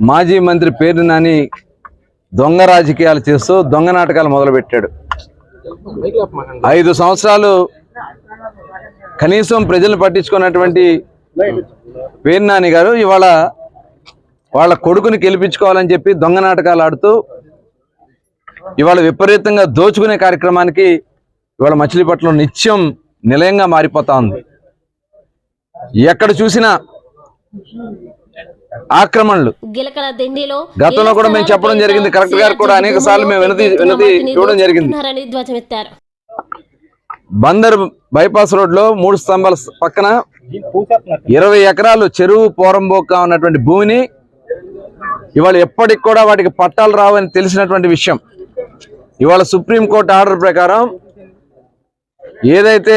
మాజీ మంత్రి పేరు నాని దొంగ రాజకీయాలు చేస్తూ దొంగ నాటకాలు మొదలుపెట్టాడు. ఐదు సంవత్సరాలు కనీసం ప్రజలు పట్టించుకున్నటువంటి పేరు నాని గారు ఇవాళ వాళ్ళ కొడుకుని గెలిపించుకోవాలని చెప్పి దొంగ నాటకాలు ఆడుతూ ఇవాళ విపరీతంగా దోచుకునే కార్యక్రమానికి ఇవాళ మచిలీపట్నం నిత్యం నిలయంగా మారిపోతా ఉంది. ఎక్కడ చూసినా ఆక్రమణలు గిలకల దిండిలో గతంలో కూడా మేము చెప్పడం జరిగింది. కలెక్టర్ గారు కూడా అనేక సార్లు మేము వినతి- వినతి ఇవ్వడం జరిగింది. ధ్వజమెత్తారు బందర్ బైపాస్ రోడ్లో మూడు స్తంభాల పక్కన ఇరవై ఎకరాలు చెరువు పోరంబోక ఉన్నటువంటి భూమిని ఇవాళ ఎప్పటికి కూడా వాటికి పట్టాలు రావని తెలిసినటువంటి విషయం ఇవాళ సుప్రీంకోర్టు ఆర్డర్ ప్రకారం ఏదైతే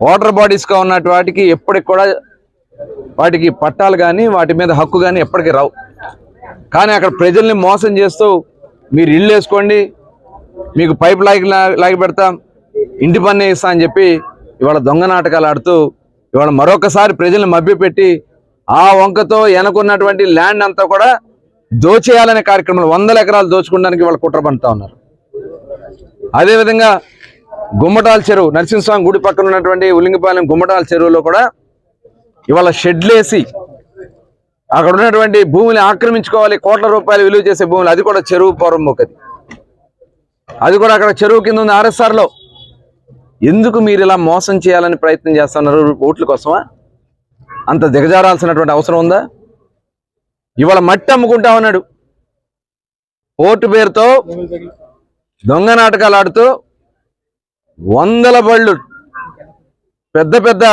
వాటర్ బాడీస్గా ఉన్నటువంటి వాటికి ఎప్పటికి కూడా వాటికి పట్టాలు కానీ వాటి మీద హక్కు కానీ ఎప్పటికీ రావు. కానీ అక్కడ ప్రజల్ని మోసం చేస్తూ మీరు ఇల్లు వేసుకోండి మీకు పైప్ లాగి లాగి పెడతాం ఇంటి పన్నే ఇస్తా అని చెప్పి ఇవాళ దొంగ నాటకాలు ఆడుతూ ఇవాళ మరొకసారి ప్రజల్ని మభ్యపెట్టి ఆ వంకతో వెనకున్నటువంటి ల్యాండ్ అంతా కూడా దోచేయాలనే కార్యక్రమంలో వందల ఎకరాలు దోచుకోవడానికి ఇవాళ కుట్ర పండుతా ఉన్నారు. అదేవిధంగా గుమ్మటాల చెరువు నరసింహస్వామి గుడి పక్కన ఉన్నటువంటి ఉల్లింగపాలెం గుమ్మటాల చెరువులో కూడా ఇవాళ షెడ్లేసి అక్కడ ఉన్నటువంటి భూమిని ఆక్రమించుకోవాలి కోట్ల రూపాయలు విలువ చేసే భూములు అది కూడా చెరువు పొరంబోకది అది కూడా అక్కడ చెరువు కింద ఉంది ఆర్ఎస్ఆర్లో. ఎందుకు మీరు ఇలా మోసం చేయాలని ప్రయత్నం చేస్తున్నారు? ఓట్ల కోసమా? అంత దిగజారాల్సినటువంటి అవసరం ఉందా? ఇవాళ మట్టి అమ్ముకుంటా ఉన్నాడు. ఓటు పేరుతో దొంగ నాటకాలు ఆడుతూ వందల బళ్ళు పెద్ద పెద్ద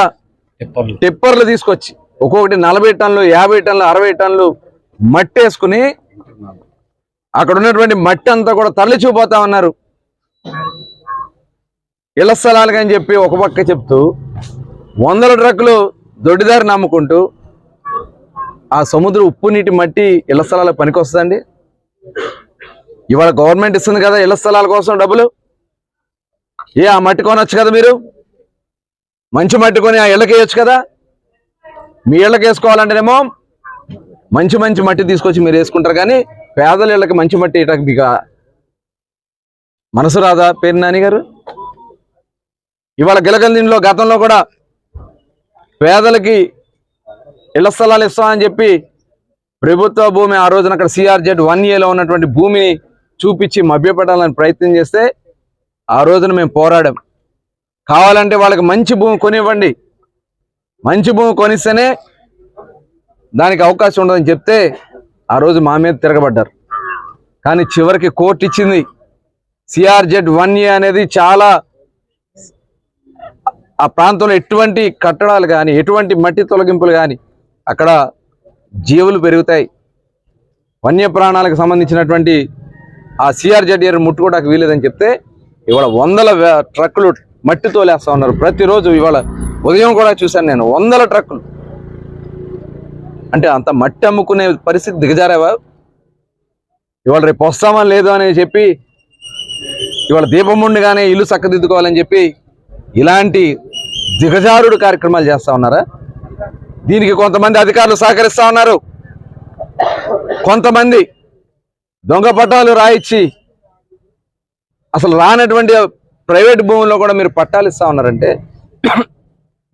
టిప్పర్లు. తీసుకొచ్చి ఒక్కొక్కటి నలభై టన్నులు యాభై టన్నులు అరవై టన్నులు మట్టి వేసుకుని అక్కడ ఉన్నటువంటి మట్టి అంతా కూడా తరలిచిపోతా ఉన్నారు. ఇళ్ళ స్థలాలుగా అని చెప్పి ఒక పక్క చెప్తూ వందల ట్రక్కులు దొడ్డిదారి నమ్ముకుంటూ ఆ సముద్ర ఉప్పు నీటి మట్టి ఇళ్ళ స్థలాలకు పనికొస్తుందండి. ఇవాళ గవర్నమెంట్ ఇస్తుంది కదా ఇళ్ళ స్థలాల కోసం డబ్బులు. ఏ ఆ మట్టి కొనొచ్చు కదా మీరు? మంచి మట్టి కొని ఆ ఇళ్ళకి వేయచ్చు కదా? మీ ఇళ్ళకి వేసుకోవాలంటేనేమో మంచి మంచి మట్టి తీసుకొచ్చి మీరు వేసుకుంటారు కానీ పేదల ఇళ్ళకి మంచి మట్టి ఇటకు మీకు మనసు రాదా? పేరు నాని గారు? ఇవాళ దీనిలో గతంలో కూడా పేదలకి ఇళ్ళ స్థలాలు ఇస్తామని చెప్పి ప్రభుత్వ భూమి ఆ రోజున అక్కడ సిఆర్జెడ్ వన్ ఏలో ఉన్నటువంటి భూమిని చూపించి మభ్యపెట్టాలని ప్రయత్నం చేస్తే ఆ రోజున మేము పోరాడాం. కావాలంటే వాళ్ళకి మంచి భూమి కొనివ్వండి. మంచి భూమి కొనిస్తేనే దానికి అవకాశం ఉండదని చెప్తే ఆ రోజు మా మీద తిరగబడ్డారు. కానీ చివరికి కోర్టు ఇచ్చింది. సిఆర్జెడ్ వన్ ఏ అనేది చాలా ఆ ప్రాంతంలో ఎటువంటి కట్టడాలు కానీ ఎటువంటి మట్టి తొలగింపులు కానీ అక్కడ జీవులు పెరుగుతాయి. వన్య ప్రాణాలకు సంబంధించినటువంటి ఆ సిఆర్జెడ్ ఏర్ ముట్టుకోవడానికి వీలేదని చెప్తే ఇవాళ వందల ట్రక్కులు మట్టి తోలేస్తా ఉన్నారు. ప్రతిరోజు ఇవాళ ఉదయం కూడా చూశాను నేను. వందల ట్రక్కులు. అంటే అంత మట్టి అమ్ముకునే పరిస్థితి దిగజారేవా? ఇవాళ రేపు వస్తామా లేదు అని చెప్పి ఇవాళ దీపం ఉండగానే ఇల్లు చక్కదిద్దుకోవాలని చెప్పి ఇలాంటి దిగజారుడు కార్యక్రమాలు చేస్తా ఉన్నారా? దీనికి కొంతమంది అధికారులు సహకరిస్తా ఉన్నారు. కొంతమంది దొంగ పట్టాలు రాయిచ్చి అసలు రానటువంటి ప్రైవేట్ భూముల్లో కూడా మీరు పట్టాలు ఇస్తా ఉన్నారంటే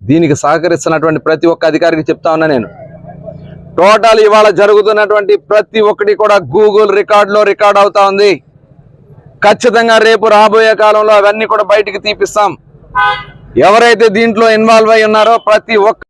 దీనికి సహకరిస్తున్నటువంటి ప్రతి ఒక్క అధికారికి చెప్తా ఉన్నా నేను. టోటల్ ఇవాళ జరుగుతున్నటువంటి ప్రతి ఒక్కటి కూడా గూగుల్ రికార్డులో రికార్డ్ అవుతా ఉంది. ఖచ్చితంగా రేపు రాబోయే కాలంలో అవన్నీ కూడా బయటికి తీపిస్తాం. ఎవరైతే దీంట్లో ఇన్వాల్వ్ అయి ఉన్నారో ప్రతి ఒక్క